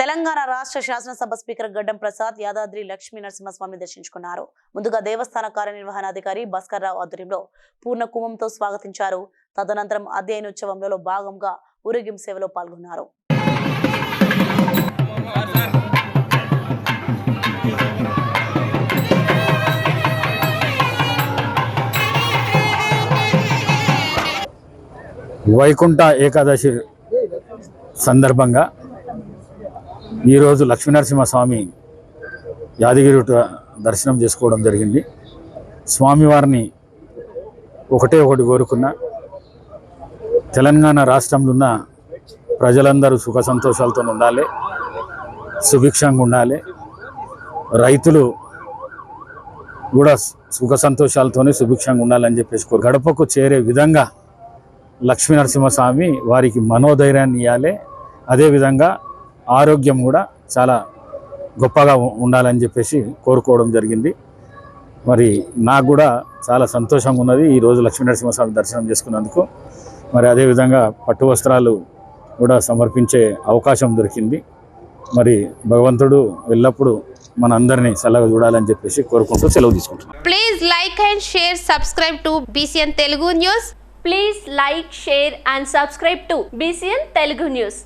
తెలంగాణ రాష్ట్ర శాసనసభ స్పీకర్ గడ్డం ప్రసాద్ యాదాద్రి లక్ష్మీ నరసింహస్వామి దర్శించుకున్నారు. ముందుగా దేవస్థాన కార్యనిర్వహణాధికారి భాస్కర్ రావు ఆధ్వర్యంలో పూర్ణ కుంభంతో స్వాగతించారు. తదనంతరం అధ్యయనోత్సవంలో భాగంగా ఊరేగింపు సేవలో పాల్గొన్నారు. వైకుంఠ ఏకాదశి సందర్భంగా ఈరోజు లక్ష్మీనరసింహస్వామి యాదగిరి దర్శనం చేసుకోవడం జరిగింది. స్వామివారిని ఒకటే ఒకటి కోరుకున్న తెలంగాణ రాష్ట్రంలో ఉన్న ప్రజలందరూ సుఖ సంతోషాలతో ఉండాలి సుభిక్షంగా ఉండాలి. రైతులు కూడా సుఖ సంతోషాలతోనే సుభిక్షంగా ఉండాలని చెప్పేసి కోరు గడపకు చేరే విధంగా లక్ష్మీనరసింహస్వామి వారికి మనోధైర్యాన్ని ఇవ్వాలి అదేవిధంగా ఆరోగ్యం కూడా చాలా గొప్పగా ఉండాలని చెప్పేసి కోరుకోవడం జరిగింది. మరి నాకు కూడా చాలా సంతోషంగా ఉన్నది ఈరోజు లక్ష్మీనరసింహస్వామి దర్శనం చేసుకున్నందుకు. మరి అదేవిధంగా పట్టు వస్త్రాలు కూడా సమర్పించే అవకాశం దొరికింది. మరి భగవంతుడు ఎల్లప్పుడూ మన అందరినీ చల్లగా చూడాలని చెప్పేసి కోరుకుంటూ సెలవు తీసుకుంటున్నాను please like and share subscribe to BCN Telugu news please like share and subscribe to BCN Telugu news